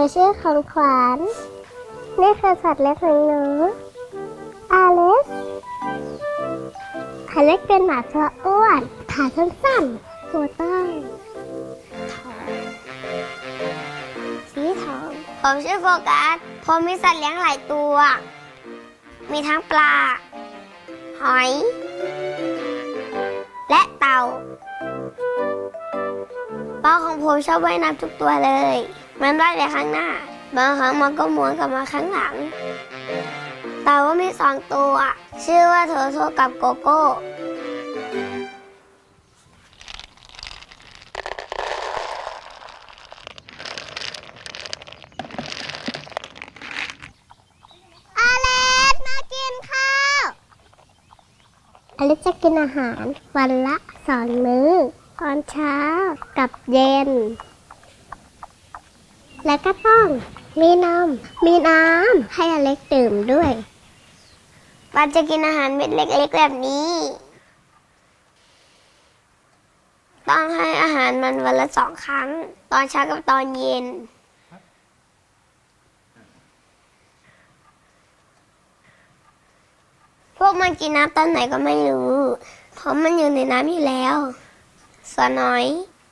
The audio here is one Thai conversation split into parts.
นูชื่อของขวัญนี่คือสัตว์เล็กของหนูอาเลสอาเล็กเป็นหมาตัวอ้วนขาสั้นๆตัวตั้งสีทองผมชื่อโฟกัสผมมีสัตว์เลี้ยงหลายตัว มีทั้งปลา หอย และเต่าปลาของผมชอบว่ายน้ำทุกตัวเลย มันว่ายไปข้างหน้า บางครั้งมันก็หมุนกลับมาข้างหลัง เต่าก็มีสองตัว ชื่อว่าโทโทกับโกโก้อาเลสมากินข้าวอาเลสจะกินอาหารวันละสองมื้อ ตอนเช้ากับเย็น และก็ต้อง มีนม มีน้ำให้อเล็กดื่มด้วยมันจะกินอาหารเม็ดเล็กๆแบบนี้ ต้องให้อาหารมันวันละสองครั้ง ตอนเช้ากับตอนเย็น พวกมันกินน้ำตอนไหนก็ไม่รู้ เพราะมันอยู่ในน้ำอยู่แล้วส่วนน้อย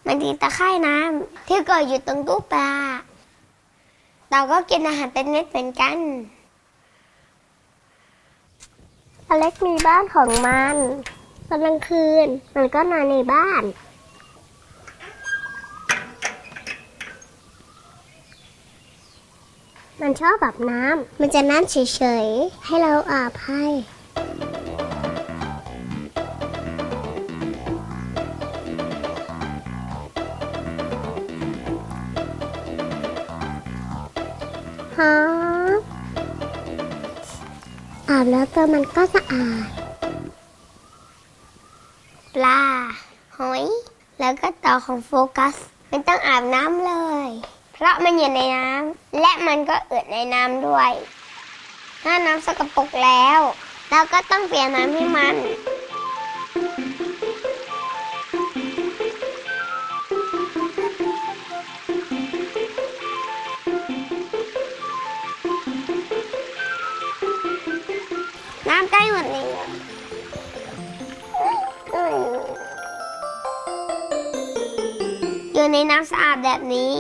มันกินตะไคร่น้ำที่เกิดอยู่ตรงตู้ปลา เราก็กินอาหารเป็นเม็ดเหมือนกัน อเล็กมีบ้านของมันตอนกลางคืน มันก็นอนในบ้าน มันชอบแบบน้ำ มันจะนั่งเฉยๆ ให้เราอาบให้ ฮะอาบแล้วตัวมันก็สะอาด ปลา หอย แล้วก็ต่าของโฟกัสไม่ต้องอาบน้ำเลย เพราะมันอยู่ในน้ำและมันก็เอืดในน้ำด้วย ถ้าน้ำสกปรกแล้ว เราก็ต้องเปลี่ยนน้ำให้มัน อยู่ในน้ำสะอาดแบบนี้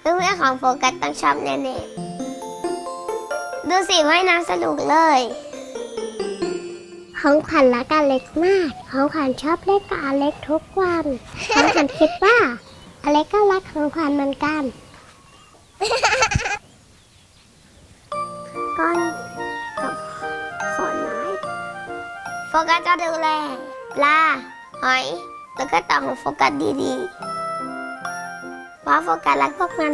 เพื่อนๆของโฟกัสต้องชอบแน่ๆ ดูสิว่ายน้ำสนุกเลย ของขวัญรักอเล็กมาก ของขวัญชอบเล่นกับอเล็กทุกวัน ของขวัญคิดว่าอเล็กก็รักของขวัญเหมือนกันก้อนกับขอนไม้โฟกัสจะดูแลปลาหอย แล้วก็เต่าของโฟกัสดีๆเพ ราะโฟกัสรักพวกมัน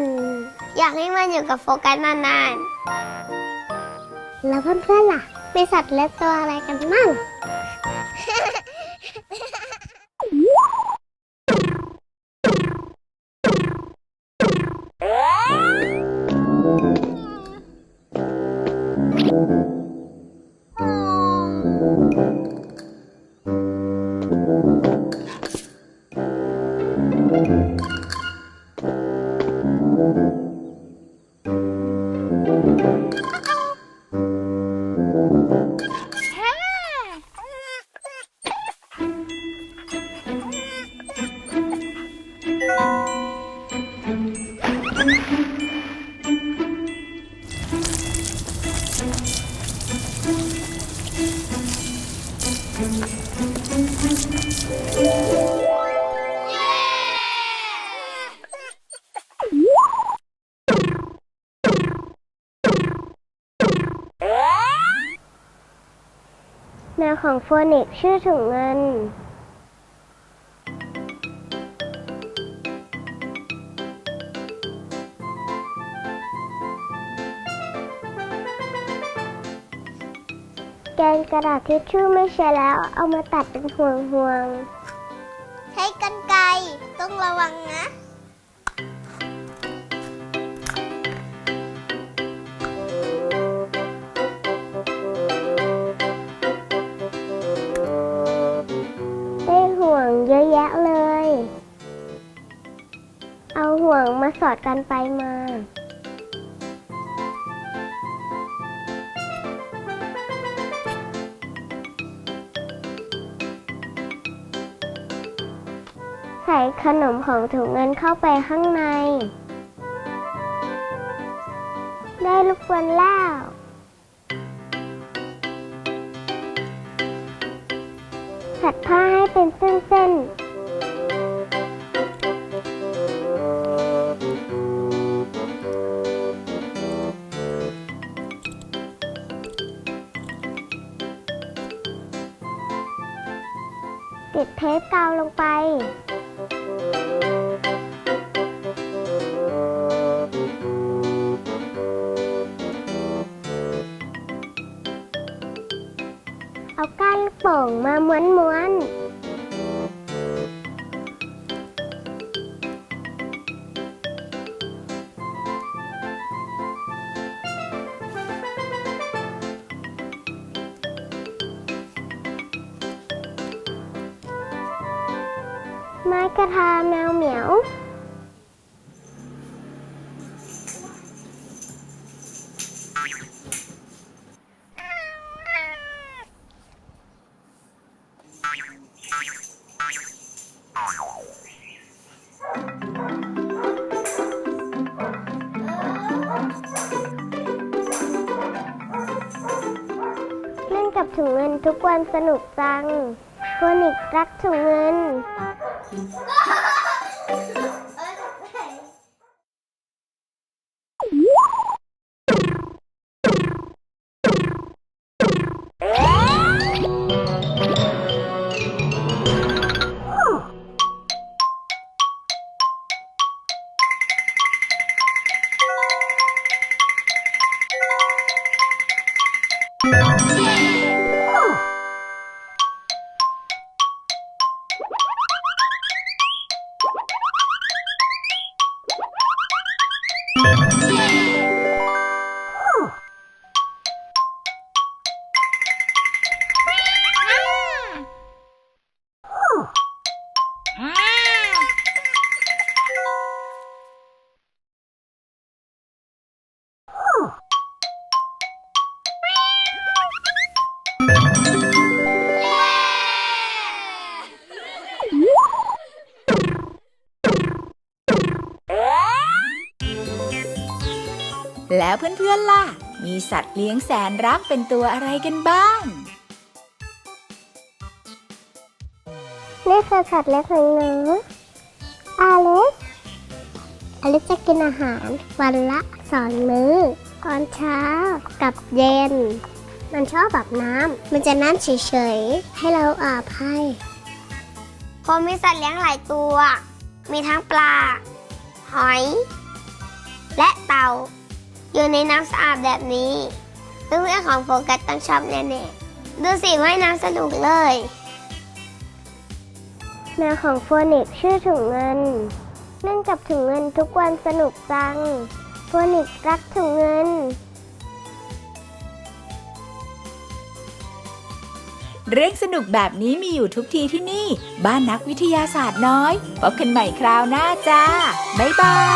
อยากให้มันอยู่กับโฟกัสนานๆ แล้วเพื่อนๆล่ะ มีสัตว์เล็กตัวอะไรกันมั่ง แมวของโฟนิกชื่อถุงเงิน แกนกระดาษทิชชู่ไม่ใช่แล้ว เอามาตัดเป็นห่วงห่วงๆ ใช้กันไกรต้องระวังนะ อดกันไปมา ใส่ขนมของถุงเงินเข้าไปข้างใน ได้ลูกบอลแล้วผัดผ้าให้เป็นเส้นๆ ติดเทปกาวลงไป เอาก้านลูกโป่งมาม้วนๆ ไม้กระทาแมวเหมียว เล่นกับถุงเงินทุกวันสนุกจังโฟนิกรักถุงเงิน Oh! แล้วเพื่อนๆล่ะ มีสัตว์เลี้ยงแสนรักเป็นตัวอะไรกันบ้างนี่คือสัตว์เล็กของหนูอาเล็กอเล็กจะกินอาหารวันละสองมื้อ ตอนเช้ากับเย็น มันชอบแบบน้ำ มันจะน้ำเฉยๆ ให้เราอาบให้ผมมีสัตว์เลี้ยงหลายตัว มีทั้งปลา หอย และเต่า อยู่ในน้ำสะอาดแบบนี้เพื่อนๆของโฟกัสต้องชอบแน่ๆดูสิว่ายน้ำสนุกเลยแมวของโฟนิกซ์ชื่อถุงเงิน เล่นกับถุงเงินทุกวันสนุกจังโฟนิกซ์รักถุงเงิน เรื่องสนุกแบบนี้มีอยู่ทุกทีที่นี่ บ้านนักวิทยาศาสตร์น้อย พบกันใหม่คราวหน้าจ้า บ๊ายบายบ๊าย